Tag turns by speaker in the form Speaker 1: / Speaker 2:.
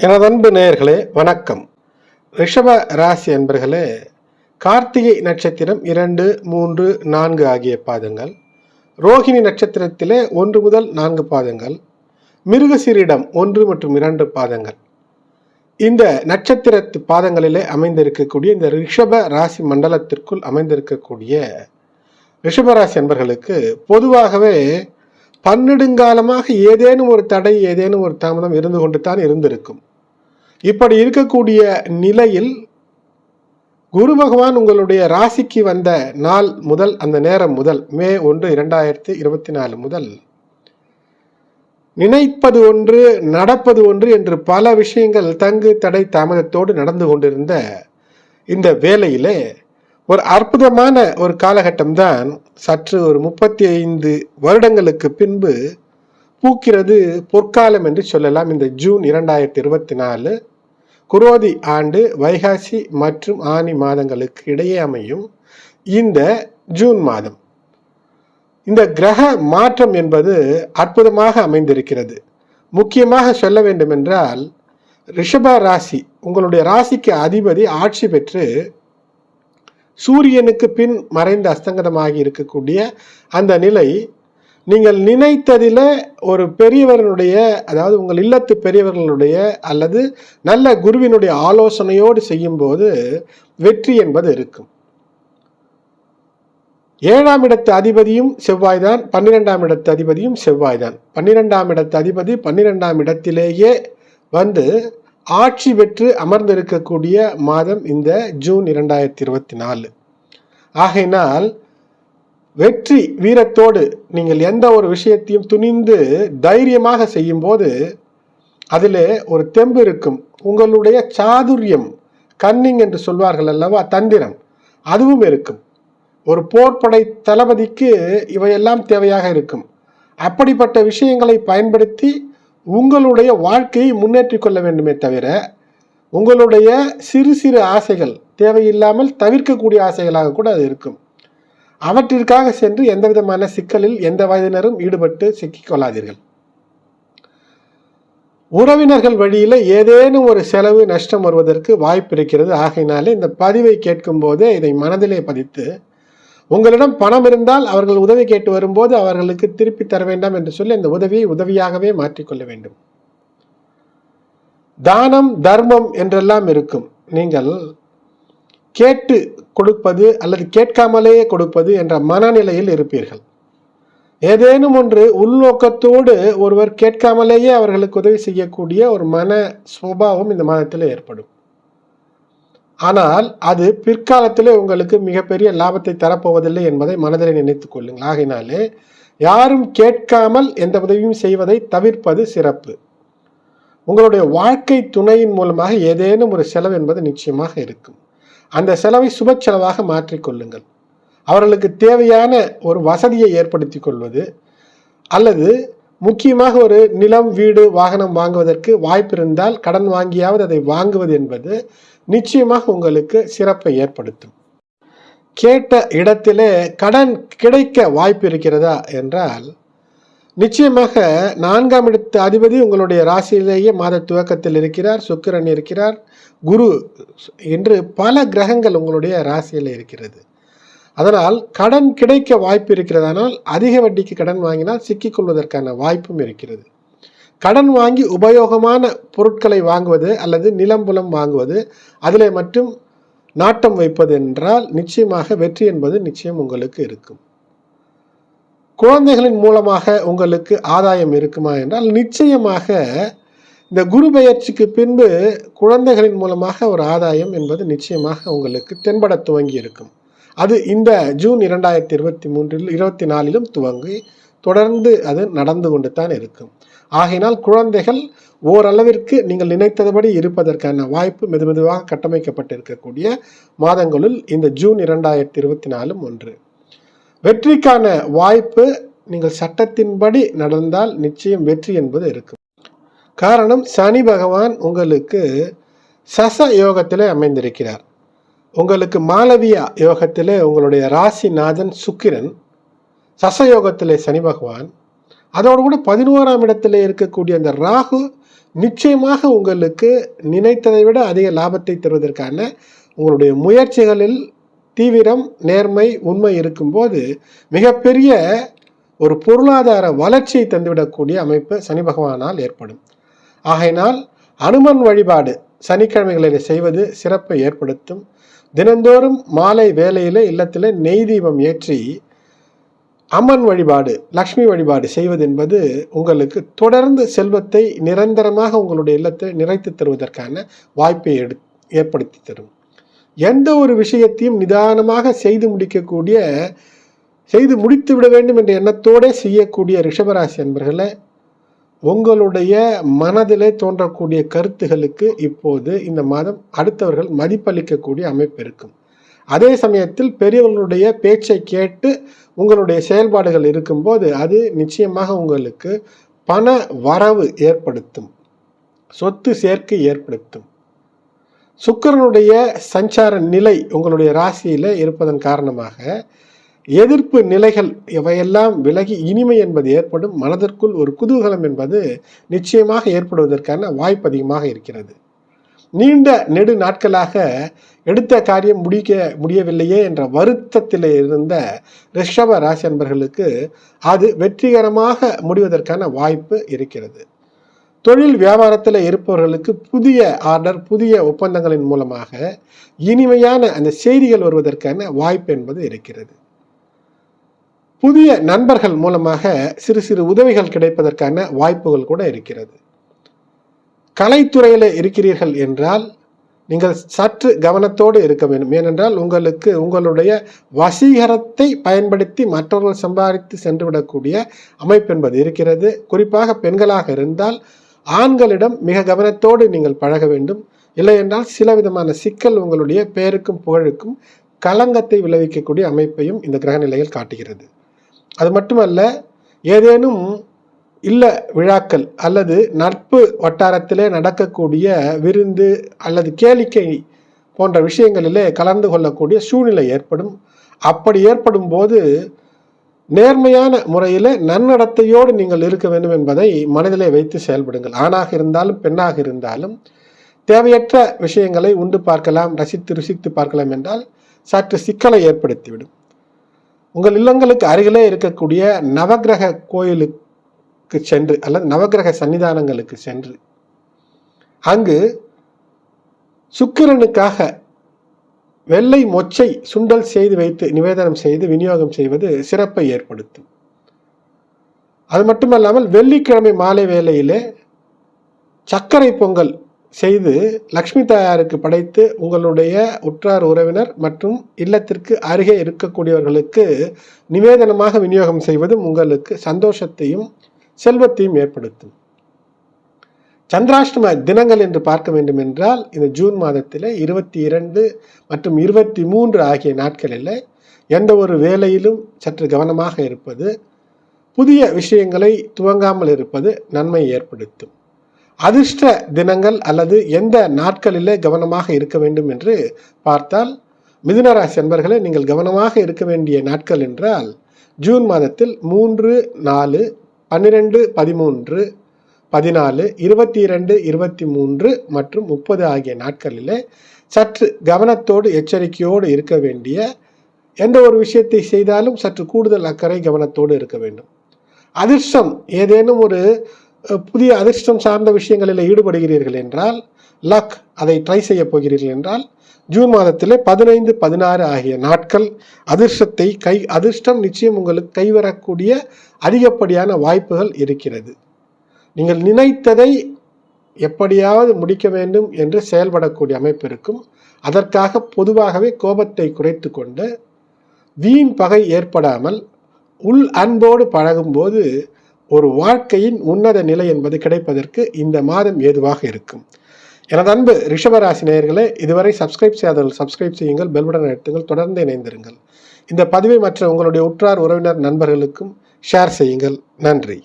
Speaker 1: எனது அன்பு நேயர்களே வணக்கம். ரிஷப ராசி அன்பர்களே கார்த்திகை நட்சத்திரம் இரண்டு மூன்று நான்கு ஆகிய பாதங்கள். ரோஹிணி நட்சத்திரத்திலே ஒன்று முதல் நான்கு பாதங்கள். மிருகசீரிடம் ஒன்று மற்றும் இரண்டு பாதங்கள். இந்த நட்சத்திரத்து பாதங்களிலே அமைந்திருக்கக்கூடிய இந்த ரிஷப ராசி மண்டலத்திற்குள் அமைந்திருக்கக்கூடிய ரிஷபராசி அன்பர்களுக்கு பொதுவாகவே பன்னெடுங்காலமாக ஏதேனும் ஒரு தடை ஏதேனும் ஒரு தாமதம் இருந்து கொண்டு தான் இருந்திருக்கும். இப்படி இருக்கக்கூடிய நிலையில் குரு பகவான் உங்களுடைய ராசிக்கு வந்த நாள் முதல் அந்த நேரம் முதல் மே ஒன்று இரண்டாயிரத்தி இருபத்தி நாலு முதல் நினைப்பது ஒன்று நடப்பது ஒன்று என்று பல விஷயங்கள் தங்கு தடை தாமதத்தோடு நடந்து கொண்டிருந்த இந்த வேலையிலே ஒரு அற்புதமான ஒரு காலகட்டம்தான் சற்று ஒரு முப்பத்தி ஐந்து வருடங்களுக்கு பின்பு பூக்கிறது பொற்காலம் என்று சொல்லலாம். இந்த ஜூன் இரண்டாயிரத்தி இருபத்தி நாலு குரோதி ஆண்டு வைகாசி மற்றும் ஆனி மாதங்களுக்கு இடையே அமையும் இந்த ஜூன் மாதம். இந்த கிரக மாற்றம் என்பது அற்புதமாக அமைந்திருக்கிறது. முக்கியமாக சொல்ல வேண்டுமென்றால் ரிஷப ராசி உங்களுடைய ராசிக்கு அதிபதி ஆட்சி பெற்று சூரியனுக்கு பின் மறைந்து அஸ்தங்கதமாகி இருக்கக்கூடிய அந்த நிலை நீங்கள் நினைத்ததில் ஒரு பெரியவர்களுடைய அதாவது உங்கள் இல்லத்து பெரியவர்களுடைய அல்லது நல்ல குருவினுடைய ஆலோசனையோடு செய்யும்போது வெற்றி என்பது இருக்கும். ஏழாம் இடத்து அதிபதியும் செவ்வாய்தான் பன்னிரெண்டாம் இடத்து அதிபதியும் செவ்வாய்தான். பன்னிரெண்டாம் இடத்து அதிபதி பன்னிரெண்டாம் இடத்திலேயே வந்து ஆட்சி பெற்று அமர்ந்திருக்கக்கூடிய மாதம் இந்த ஜூன் இரண்டாயிரத்தி இருபத்தி நாலு. ஆகையினால் வெற்றி வீரத்தோடு நீங்கள் எந்த ஒரு விஷயத்தையும் துணிந்து தைரியமாக செய்யும்போது அதிலே ஒரு தெம்பு இருக்கும். உங்களுடைய சாதுரியம் கன்னிங் என்று சொல்வார்கள் அல்லவா தந்திரம் அதுவும் இருக்கும். ஒரு போர்ப்படை தளபதிக்கு இவையெல்லாம் தேவையாக இருக்கும். அப்படிப்பட்ட விஷயங்களை பயன்படுத்தி உங்களுடைய வாழ்க்கையை முன்னேற்றிக் கொள்ள வேண்டுமே தவிர உங்களுடைய சிறு சிறு ஆசைகள் தேவையில்லாமல் தவிர்க்கக்கூடிய ஆசைகளாக கூட அது இருக்கும். அவற்றிற்காக சென்று எந்த விதமான சிக்கலில் எந்த வயதினரும் ஈடுபட்டு சிக்கிக்கொள்ளாதீர்கள். உறவினர்கள் வழியில் ஏதேனும் ஒரு செலவு நஷ்டம் வருவதற்கு வாய்ப்பு இருக்கிறது. ஆகையினாலே இந்த பதிவை கேட்கும் போதே இதை மனதிலே பதித்து உங்களிடம் பணம் இருந்தால் அவர்கள் உதவி கேட்டு வரும்போது அவர்களுக்கு திருப்பி தர வேண்டாம் என்று சொல்லி அந்த உதவியை உதவியாகவே மாற்றிக்கொள்ள வேண்டும். தானம் தர்மம் என்றெல்லாம் இருக்கும். நீங்கள் கேட்டு கொடுப்பது அல்லது கேட்காமலேயே கொடுப்பது என்ற மனநிலையில் இருப்பீர்கள். ஏதேனும் ஒன்று உள்நோக்கத்தோடு ஒருவர் கேட்காமலேயே அவர்களுக்கு உதவி செய்யக்கூடிய ஒரு மன சுபாவம் இந்த மாதத்தில் ஏற்படும். ஆனால் அது பிற்காலத்திலே உங்களுக்கு மிகப்பெரிய லாபத்தை தரப்போவதில்லை என்பதை மனதில் நினைத்துக் கொள்ளுங்கள். ஆகினாலே யாரும் கேட்காமல் எந்த உதவியும் செய்வதை தவிர்ப்பது சிறப்பு. உங்களுடைய வாழ்க்கை துணையின் மூலமாக ஏதேனும் ஒரு செலவு என்பது நிச்சயமாக இருக்கும். அந்த செலவை சுப செலவாக மாற்றிக்கொள்ளுங்கள் அவர்களுக்கு தேவையான ஒரு வசதியை ஏற்படுத்தி கொள்வது அல்லது முக்கியமாக ஒரு நிலம் வீடு வாகனம் வாங்குவதற்கு வாய்ப்பு இருந்தால் கடன் வாங்கியாவது அதை வாங்குவது என்பது நிச்சயமாக உங்களுக்கு சிறப்பை ஏற்படுத்தும். கேட்ட இடத்திலே கடன் கிடைக்க வாய்ப்பு இருக்கிறதா என்றால் நிச்சயமாக நான்காம் இடத்து அதிபதி உங்களுடைய ராசியிலேயே மாத துவக்கத்தில் இருக்கிறார் சுக்கிரன் இருக்கிறார். குரு என்று பல கிரகங்கள் உங்களுடைய ராசியில் இருக்கிறது. அதனால் கடன் கிடைக்க வாய்ப்பு இருக்கிறதானால் அதிக வட்டிக்கு கடன் வாங்கினால் சிக்கிக்கொள்வதற்கான வாய்ப்பும் இருக்கிறது. கடன் வாங்கி உபயோகமான பொருட்களை வாங்குவது அல்லது நிலம்புலம் வாங்குவது அதில் மட்டும் நாட்டம் வைப்பது என்றால் நிச்சயமாக வெற்றி என்பது நிச்சயம் உங்களுக்கு இருக்கும். குழந்தைகளின் மூலமாக உங்களுக்கு ஆதாயம் இருக்குமா என்றால் நிச்சயமாக இந்த குரு பயிற்சிக்கு பின்பு குழந்தைகளின் மூலமாக ஒரு ஆதாயம் என்பது நிச்சயமாக உங்களுக்கு தென்பட துவங்கி இருக்கும் அது இந்த ஜூன் இரண்டாயிரத்தி இருபத்தி மூன்றில் இருபத்தி நாலிலும் துவங்கி தொடர்ந்து அது நடந்து கொண்டு தான் இருக்கும். ஆகையினால் குழந்தைகள் ஓரளவிற்கு நீங்கள் நினைத்தபடி இருப்பதற்கான வாய்ப்பு மெதுமெதுவாக கட்டமைக்கப்பட்டிருக்கக்கூடிய மாதங்களுள் இந்த ஜூன் இரண்டாயிரத்தி இருபத்தி நாலும் ஒன்று. வெற்றிக்கான வாய்ப்பு நீங்கள் சட்டத்தின்படி நடந்தால் நிச்சயம் வெற்றி என்பது இருக்கும். காரணம் சனி பகவான் உங்களுக்கு சச யோகத்திலே அமைந்திருக்கிறார். உங்களுக்கு மாலவியா யோகத்திலே உங்களுடைய ராசிநாதன் சுக்கிரன். சச யோகத்திலே சனி பகவான். அதோடு கூட பதினோராம் இடத்துல இருக்கக்கூடிய அந்த ராகு நிச்சயமாக உங்களுக்கு நினைத்ததை விட அதிக லாபத்தை தருவதற்கான உங்களுடைய முயற்சிகளில் தீவிரம் நேர்மை உண்மை இருக்கும்போது மிகப்பெரிய ஒரு பொருளாதார வளர்ச்சியை தந்துவிடக்கூடிய அமைப்பு சனி பகவானால் ஏற்படும். ஆகையினால் அனுமன் வழிபாடு சனிக்கிழமைகளில் செய்வது சிறப்பை ஏற்படுத்தும். தினந்தோறும் மாலை வேலையில இல்லத்தில் நெய் தீபம் ஏற்றி அம்மன் வழிபாடு லக்ஷ்மி வழிபாடு செய்வது என்பது உங்களுக்கு தொடர்ந்து செல்வத்தை நிரந்தரமாக உங்களுடைய இல்லத்தை நிறைத்து தருவதற்கான வாய்ப்பை எடு ஏற்படுத்தி தரும். எந்த ஒரு விஷயத்தையும் நிதானமாக செய்து முடிக்கக்கூடிய செய்து முடித்து விட வேண்டும் என்ற எண்ணத்தோடே செய்யக்கூடிய ரிஷபராசி அன்பர்களை உங்களுடைய மனதிலே தோன்றக்கூடிய கருத்துகளுக்கு இப்போது இந்த மாதம் அடுத்தவர்கள் மதிப்பளிக்கக்கூடிய அமைப்பு இருக்கும். அதே சமயத்தில் பெரியவர்களுடைய பேச்சை கேட்டு உங்களுடைய செயல்பாடுகள் இருக்கும்போது அது நிச்சயமாக உங்களுக்கு பண வரவு ஏற்படுத்தும். சொத்து சேர்க்கை ஏற்படுத்தும். சுக்கரனுடைய சஞ்சார நிலை உங்களுடைய ராசியில் இருப்பதன் காரணமாக எதிர்ப்பு நிலைகள் இவையெல்லாம் விலகி இனிமை என்பது ஏற்படும் மனதிற்குள் ஒரு குதூகலம் என்பது நிச்சயமாக ஏற்படுவதற்கான வாய்ப்பு அதிகமாக இருக்கிறது. நீண்ட நெடு நாட்களாக எடுத்த காரியம் முடிக்க முடியவில்லையே என்ற வருத்தத்தில் இருந்த ரிஷப ராசி அன்பர்களுக்கு அது வெற்றிகரமாக முடிவதற்கான வாய்ப்பு இருக்கிறது. தொழில் வியாபாரத்தில் இருப்பவர்களுக்கு புதிய ஆர்டர் புதிய ஒப்பந்தங்களின் மூலமாக இனிமையான அந்த செய்திகள் வருவதற்கான வாய்ப்பு என்பது இருக்கிறது. புதிய நண்பர்கள் மூலமாக சிறு சிறு உதவிகள் கிடைப்பதற்கான வாய்ப்புகள் கூட இருக்கிறது. கலைத்துறையில் இருக்கிறீர்கள் என்றால் நீங்கள் சற்று கவனத்தோடு இருக்க வேண்டும். ஏனென்றால் உங்களுக்கு உங்களுடைய வசீகரத்தை பயன்படுத்தி மற்றவர்கள் சம்பாதித்து சென்றுவிடக்கூடிய அமைப்பு என்பது இருக்கிறது. குறிப்பாக பெண்களாக இருந்தால் ஆண்களிடம் மிக கவனத்தோடு நீங்கள் பழக வேண்டும். இல்லை என்றால் சில விதமான சிக்கல் உங்களுடைய பெயருக்கும் புகழுக்கும் களங்கத்தை விளைவிக்கக்கூடிய அமைப்பையும் இந்த கிரக நிலையில் காட்டுகிறது. அது மட்டுமல்ல ஏதேனும் இல்ல விழாக்கள் அல்லது நட்பு வட்டாரத்திலே நடக்கக்கூடிய விருந்து அல்லது கேளிக்கை போன்ற விஷயங்களிலே கலந்து கொள்ளக்கூடிய சூழ்நிலை ஏற்படும். அப்படி ஏற்படும் போது நேர்மையான முறையில் நன்னடத்தையோடு நீங்கள் இருக்க வேண்டும் என்பதை மனதிலே வைத்து செயல்படுங்கள். ஆணாக இருந்தாலும் பெண்ணாக இருந்தாலும் தேவையற்ற விஷயங்களை உண்டு பார்க்கலாம் ரசித்து ருசித்து பார்க்கலாம் என்றால் சற்று சிக்கலை ஏற்படுத்திவிடும். உங்கள் இல்லங்களுக்கு அருகிலே இருக்கக்கூடிய நவகிரக கோயிலுக்கு சென்று அல்லது நவகிரக சன்னிதானங்களுக்கு சென்று அங்கு சுக்கிரனுக்காக வெள்ளை மொச்சை சுண்டல் செய்து வைத்து நிவேதனம் செய்து விநியோகம் செய்வது சிறப்பை ஏற்படுத்தும். அது மட்டுமல்லாமல் வெள்ளிக்கிழமை மாலை வேளையிலே சர்க்கரை பொங்கல் செய்து லக்ஷ்மி தாயாருக்கு படைத்து உங்களுடைய உற்றார் உறவினர் மற்றும் இல்லத்திற்கு அருகே இருக்கக்கூடியவர்களுக்கு நிவேதனமாக விநியோகம் செய்வதும் உங்களுக்கு சந்தோஷத்தையும் செல்வத்தையும் ஏற்படுத்தும். சந்திராஷ்டம தினங்கள் என்று பார்க்க வேண்டும் என்றால் இந்த ஜூன் மாதத்தில் இருபத்தி இரண்டு மற்றும் இருபத்தி மூன்று ஆகிய நாட்களில் எந்த ஒரு வேலையிலும் சற்று கவனமாக இருப்பது புதிய விஷயங்களை துவங்காமல் இருப்பது நன்மை ஏற்படுத்தும். அதிர்ஷ்ட தினங்கள் அல்லது எந்த நாட்களிலே கவனமாக இருக்க வேண்டும் என்று பார்த்தால் மிதுனராசி அன்பர்களே நீங்கள் கவனமாக இருக்க வேண்டிய நாட்கள் என்றால் ஜூன் மாதத்தில் மூன்று நாலு பன்னிரெண்டு பதிமூன்று பதினாலு இருபத்தி இரண்டு இருபத்தி மூன்று மற்றும் முப்பது ஆகிய நாட்களிலே சற்று கவனத்தோடு எச்சரிக்கையோடு இருக்க வேண்டிய எந்த ஒரு விஷயத்தை செய்தாலும் சற்று கூடுதல் அக்கறை கவனத்தோடு இருக்க வேண்டும். அதிர்ஷ்டம் ஏதேனும் ஒரு புதிய அதிர்ஷ்டம் சார்ந்த விஷயங்களில் ஈடுபடுகிறீர்கள் என்றால் லக் அதை ட்ரை செய்ய போகிறீர்கள் என்றால் ஜூன் மாதத்தில் பதினைந்து பதினாறு ஆகிய நாட்கள் அதிர்ஷ்டத்தை கை அதிர்ஷ்டம் நிச்சயம் உங்களுக்கு கைவரக்கூடிய அதிகப்படியான வாய்ப்புகள் இருக்கிறது. நீங்கள் நினைத்ததை எப்படியாவது முடிக்க வேண்டும் என்று செயல்படக்கூடிய அமைப்பு இருக்கும். அதற்காக பொதுவாகவே கோபத்தை குறைத்து கொண்டு வீண் பகை ஏற்படாமல் உள் அன்போடு பழகும்போது ஒரு வாழ்க்கையின் உன்னத நிலை என்பது கிடைப்பதற்கு இந்த மாதம் ஏதுவாக இருக்கும். எனது அன்பு ரிஷபராசி நேயர்களே இதுவரை சப்ஸ்கிரைப் செய்யாதவர்கள் சப்ஸ்கிரைப் செய்யுங்கள் பெல்படன் எடுத்துங்கள் தொடர்ந்து இணைந்திருங்கள். இந்த பதிவை மற்ற உங்களுடைய உற்றார் உறவினர் நண்பர்களுக்கும் ஷேர் செய்யுங்கள். நன்றி.